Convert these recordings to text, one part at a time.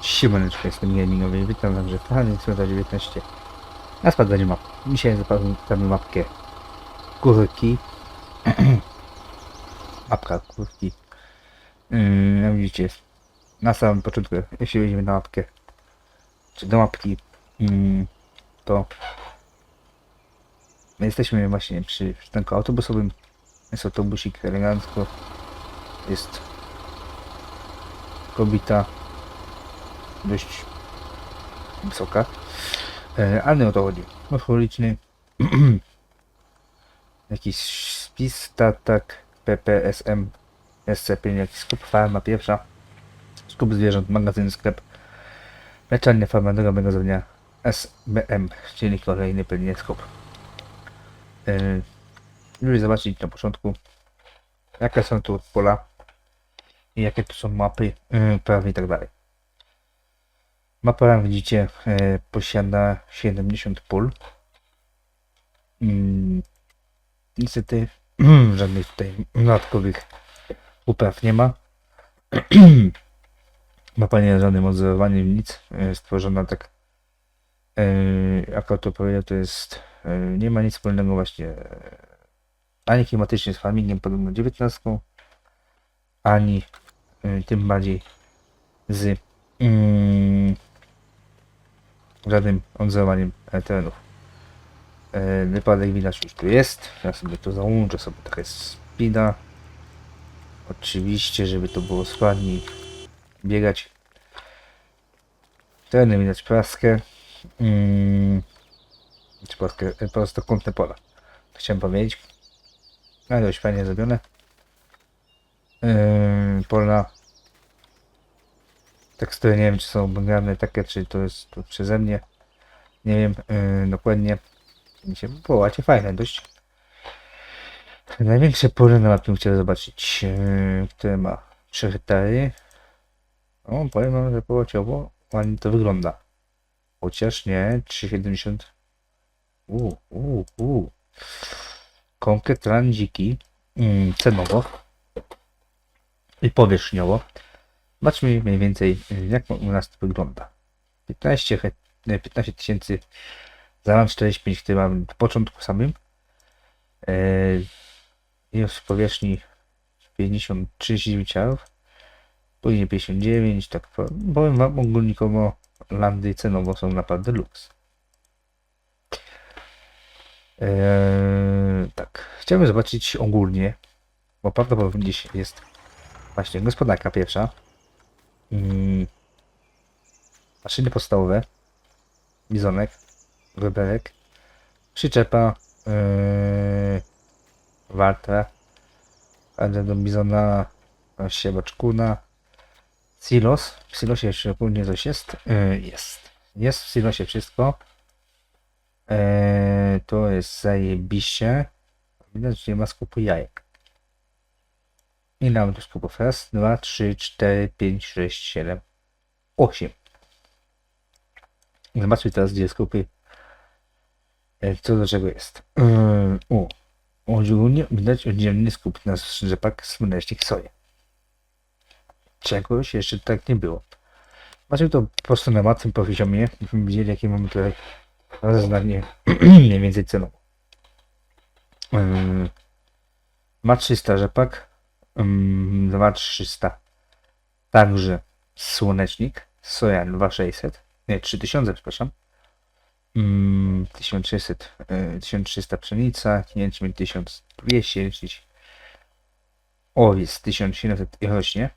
Siemaneczko, jestem gamingowy i witam także w kanale Cmenta 19 na sprawdzanie map. Dzisiaj zapamiętamy mapkę kurki. Mapka kurki. Yy, widzicie, na samym początku, jeśli wejdziemy na mapkę, czy do mapki, yy, to my jesteśmy właśnie przy przystanku autobusowym. Jest autobusik elegancko. Jest kobieta dość wysoka. E, ale nie o to chodzi. Morfologiczny jakiś spis, tatak, PPSM, SCP, jakiś skup, farma pierwsza, skup zwierząt, magazyn, sklep, mleczarnia, farma drogowego zadania, SBM, czyli kolejny pewnie skup. E, żeby zobaczyć na początku, jakie są tu pola i jakie tu są mapy, yy, prawie i tak dalej. Mapa, jak widzicie, e, posiada 70 pól. Mm, niestety żadnych tutaj dodatkowych upraw nie ma. Mapa nie jest żadnym odzorowaniem, nic. E, stworzona tak, e, jak to powiedział, to jest, nie ma nic wspólnego właśnie ani klimatycznie z farmingiem podobno 19, ani tym bardziej z mm, żadnym odzorowaniem e, terenów. E, wypadek widać już tu jest. Ja sobie to załączę sobie trochę speeda. Oczywiście, żeby to było sprawniej biegać. Tereny widać praskę. Mm, czy praskę, e, prostokątne pola. Chciałem powiedzieć. Ale dość fajnie zrobione. Yy, pola tekstury nie wiem czy są obrane takie, czy to jest to przeze mnie. Nie wiem yy, dokładnie. Mi się połacie fajne dość. Największe pole na mapie chciałem zobaczyć, yy, które ma 3 hektary. O, powiem wam, że połaciowo ładnie to wygląda. Chociaż nie, 3,70. Uuu, uuu, uuu. Konkret dziki. Mm, cenowo i powierzchniowo. Zobaczmy mniej więcej jak u nas to wygląda. 15 he- nie, 15 tysięcy za ram 45, który mam w początku samym. Jest w powierzchni 50, 39 arów. Później 59, tak po- powiem wam ogólnikowo landy cenowo są naprawdę luks. Eee, tak, chciałbym zobaczyć ogólnie, bo prawdopodobnie gdzieś jest właśnie gospodarka pierwsza. Mm, maszyny podstawowe, bizonek, weberek, przyczepa, yy, warta, ale do bizona, siebaczkuna, silos. W silosie jeszcze ogólnie coś jest? Yy, jest. Jest w silosie wszystko. Yy, to jest zajebiście. Widać, że nie ma skupu jajek. I mamy tu skupów. Raz, dwa, trzy, cztery, pięć, sześć, siedem, osiem. Zobaczmy teraz, gdzie skupy. E, Co do czego jest. O, ogólnie widać oddzielny skup na rzepak słonecznik soję. Czegoś jeszcze tak nie było. Zobaczmy to po prostu na łatwym poziomie. Byśmy widzieli, jakie mamy tutaj rozeznanie mniej więcej cenowo. Yy, ma 300 rzepak. Ym, 2300. Także słonecznik, soja 2600, nie 3000, przepraszam. Ym, 1600, y, 1300 pszenica, jęczmień 1200, czyli owiec 1700 i rośnie.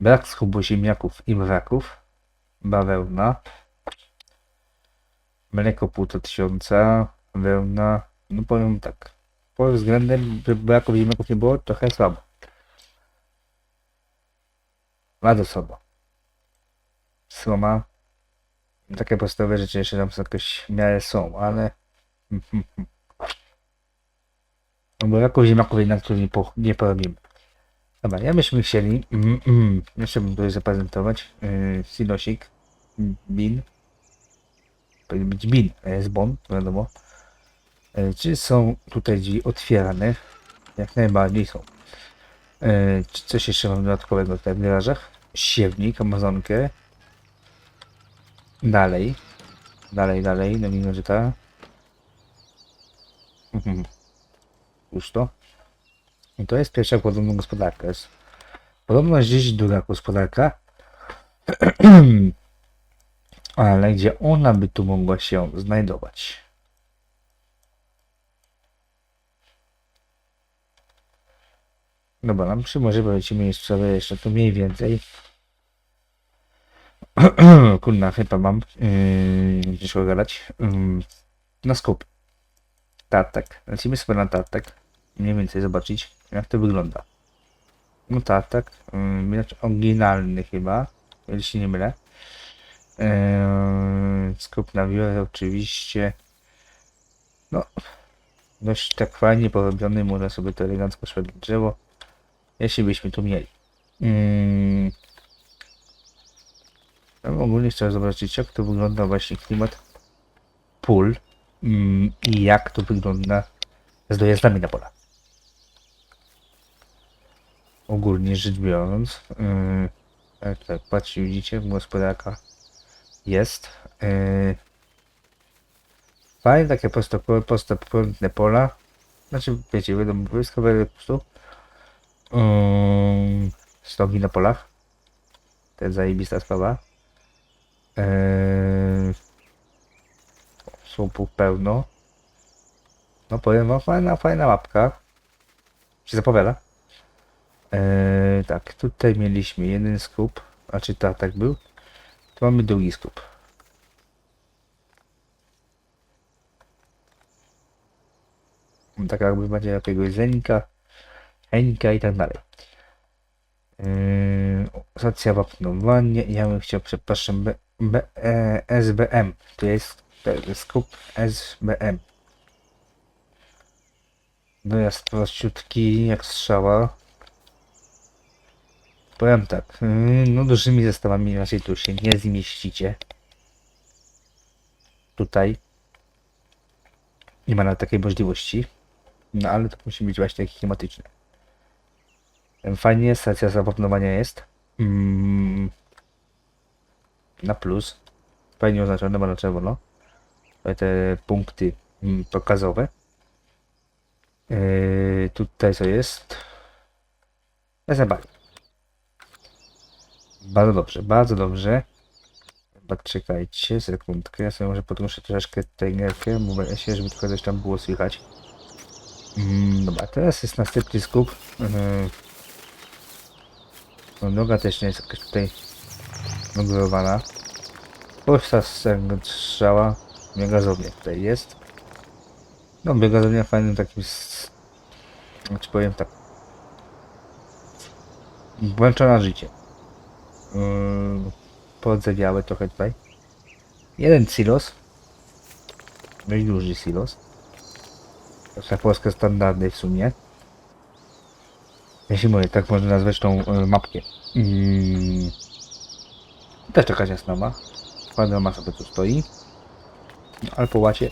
Brak skubu ziemniaków i mraków, bawełna, mleko półtora tysiąca, wełna, no powiem tak, pod względem braku ziemniaków nie było, trochę słabo. Bardzo słabo. Słoma. Takie podstawowe rzeczy jeszcze tam są jakoś w miarę są, ale... Braku ziemniaków jednak tu nie, po, nie porobimy. Dobra, ja byśmy chcieli... Mm, mm, jeszcze bym tutaj zaprezentować yy, silosik bin. Powinien być bin, a jest bon, wiadomo. E, Czy są tutaj drzwi otwierane? Jak najbardziej są. E, Czy coś jeszcze mam dodatkowego tutaj w garażach? siewnik, amazonkę. Dalej. Dalej, dalej, no mimo, że ta. Mhm. Pusto. I to jest pierwsza podobna gospodarka. Jest podobno gdzieś druga gospodarka. Ale gdzie ona by tu mogła się znajdować? Dobra, nam przy może powiedzmy jest sobie jeszcze tu mniej więcej. Kurna, chyba mam yy, gdzieś gadać. Yy, na skup. Tartak. Lecimy sobie na tartak. Mniej więcej zobaczyć, jak to wygląda. No tartak. Yy, widać oryginalny chyba. Jeśli się nie mylę. Yy, skup na wiele oczywiście. No. Dość tak fajnie porobiony. Można sobie to elegancko szedł drzewo. Jeśli byśmy tu mieli. Mm. Ogólnie chcę zobaczyć, jak to wygląda właśnie klimat pól mm, i jak to wygląda z dojazdami na pola. Ogólnie rzecz biorąc, yy, tak, tak, patrzcie, widzicie, gospodarka jest. Yy, fajne takie prosto- prostokątne pola. Znaczy, wiecie, wiadomo, wojskowe po prostu. Um, stogi na polach. To jest zajebista sprawa. Eee, słupów pełno. No powiem wam, fajna, fajna mapka. Się zapowiada. Eee, tak, tutaj mieliśmy jeden skup. A czy ta tak był? Tu mamy drugi skup. Tak jakby macie jakiegoś zenika. Henka i tak dalej. Yy, stacja wapnowanie. Ja bym chciał, przepraszam, B, B, e, SBM. To jest, skup SBM. Dojazd prościutki, jak strzała. Powiem tak, yy, no dużymi zestawami raczej tu się nie zmieścicie. Tutaj. Nie ma na takiej możliwości. No ale to musi być właśnie takie klimatyczne. Fajnie, stacja zapopnowania jest. Mm, na plus. Fajnie oznaczone, bo na czerwono. Te punkty mm, pokazowe. Yy, tutaj co jest? SMB. Bardzo dobrze, bardzo dobrze. Chyba czekajcie, sekundkę. Ja sobie może podgłoszę troszeczkę trainerkę, mówię się, żeby tylko coś tam było słychać. Mm, dobra, teraz jest następny skup. Yy, no droga też nie jest jakaś tutaj nagrywana. Posta strzała. Biegazownia tutaj jest. No biegazownia fajnym takim znaczy powiem tak. Włączona życie. Yy, podzawiałe trochę tutaj. Jeden silos. Dość duży silos. To są polskie standardy w sumie. Jeśli mówię, tak można nazwać tą e, mapkę. Mm. Też taka jasna ma. Ładna ma sobie tu stoi. No, ale po łacie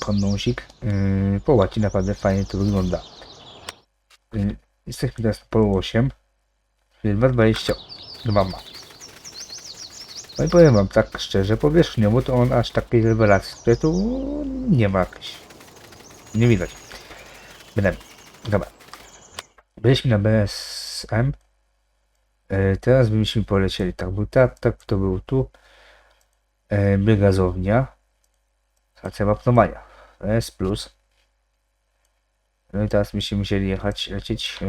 kondąsik. Yy, po łacie naprawdę fajnie to wygląda. Yy, jesteśmy teraz na polu 8. Czyli 2,22 ma. No i powiem wam tak szczerze, powierzchniowo to on aż takiej rewelacji, które tu nie ma jakiejś. Nie widać. Bynajmniej. Dobra. Byliśmy na BSM. E, teraz byśmy polecieli. Tak, był tak, tak, to był tu. E, biegazownia. Stacja wapnowania. S plus. No i teraz byśmy musieli jechać, lecieć e,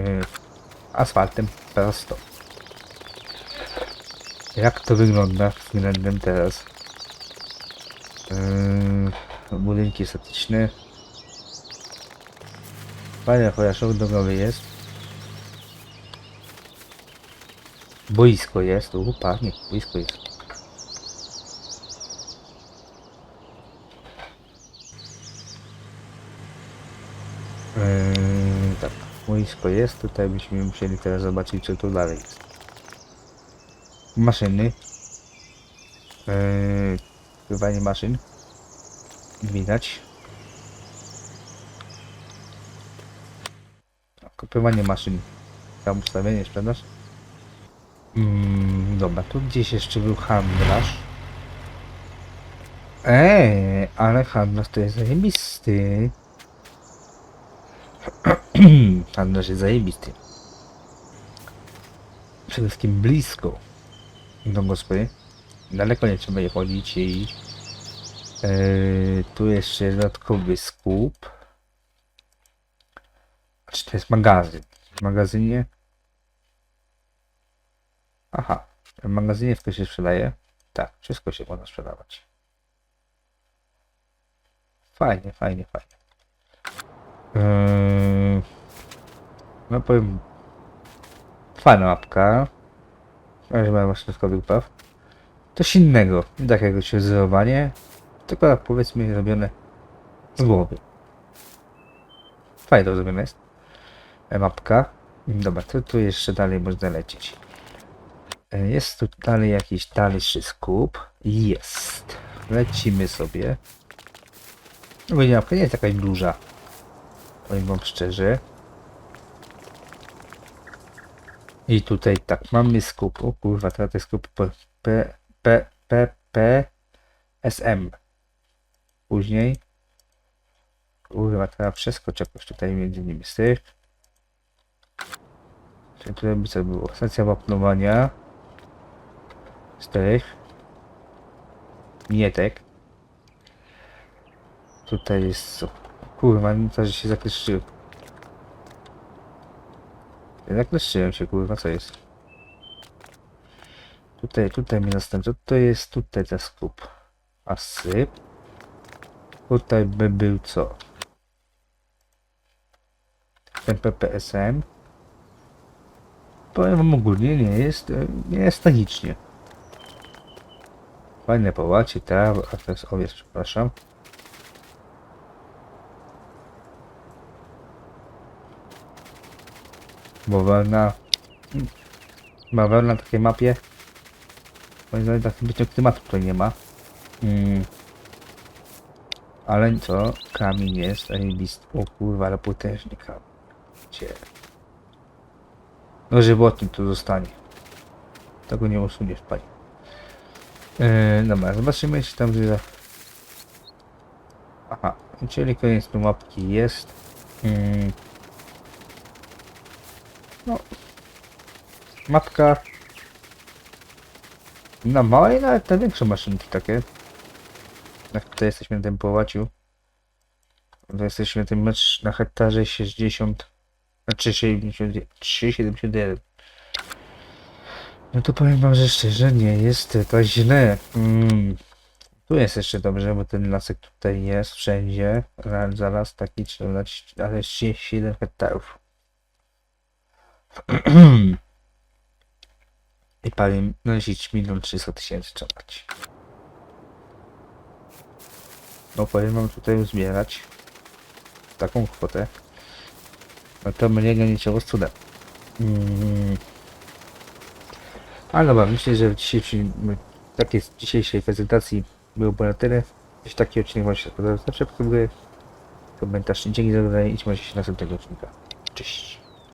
asfaltem prosto. Jak to wygląda względem teraz? E, budynki statyczne. Fajny chociaż drogowy jest. Boisko jest, u pachnie, boisko jest. Yy, tak, boisko jest, tutaj byśmy musieli teraz zobaczyć co tu dalej jest. Maszyny. Yy, Pływanie maszyn. Widać. Kopiowanie maszyn. Tam ustawienie, sprzedaż. Mm, dobra, tu gdzieś jeszcze był handlarz. Eee, ale handlarz to jest zajebisty. handlarz jest zajebisty. Przede wszystkim blisko do gospy. Daleko nie trzeba je chodzić i Eee, tu jeszcze dodatkowy skup. Czy to jest magazyn? W magazynie? Aha, w magazynie wszystko się sprzedaje? Tak, wszystko się można sprzedawać. Fajnie, fajnie, fajnie. Eee, no powiem, fajna mapka. Ale ma właśnie dodatkowych praw. Coś innego, nie takiego ciężarowanie, tylko powiedzmy robione z głowy. Fajnie to zrobione jest. E, Mapka. Dobra, to tu jeszcze dalej można lecieć. E, Jest tu dalej jakiś dalszy skup. Jest. Lecimy sobie. No bo nie jest jakaś duża. Powiem wam szczerze. I tutaj tak, mamy skup. O kurwa, teraz to jest skup P, P, P, P, P, SM. Później. Kurwa, teraz przeskoczę jakoś tutaj między nimi styk. Czyli tutaj by co było? Stacja wapnowania. Strych. Mietek. Tutaj jest co? Kurwa, no że się zakleszczyłem. Zakleszczyłem się, kurwa, co jest? Tutaj, tutaj mi następny. To jest tutaj ten skup. A syp. Tutaj by był co? Ten PPSM. Powiem wam ogólnie, nie jest, nie jest tragicznie. Fajne połacie, trawa, a to jest owiec, przepraszam. Bawełna. Bawełna na takiej mapie. Moim zdaniem tak zbytnio klimatu tutaj nie ma. Mm. Ale co? Kamień jest, a nie list. O kurwa, ale potężny kamień. Gdzie? No żywotny tu zostanie. Tego nie usuniesz, panie. Eee, dobra, zobaczymy, czy tam... że- Aha, czyli koniec tu mapki jest. Mm. No. Mapka. Na małej, nawet na większe maszynki takie. Jak tutaj jesteśmy na tym połaciu. To jesteśmy na tym mecz na hektarze 60. Znaczy 73,71. No to powiem wam, że szczerze nie jest to źle. Mm. Tu jest jeszcze dobrze, bo ten lasek tutaj jest wszędzie. Za- Zaraz taki 14, ale 37 hektarów. I powiem, no 10 milion 300 tysięcy dać. No powiem wam tutaj uzbierać taką kwotę. No to mnie nie ciało cudem. Mm. Ale dobra, myślę, że w dzisiejszym, takiej z dzisiejszej prezentacji byłoby na tyle. Jeśli taki odcinek Wam się podobał, zawsze komentarz. Dzięki za oglądanie i trzymajcie się następnego odcinka. Cześć.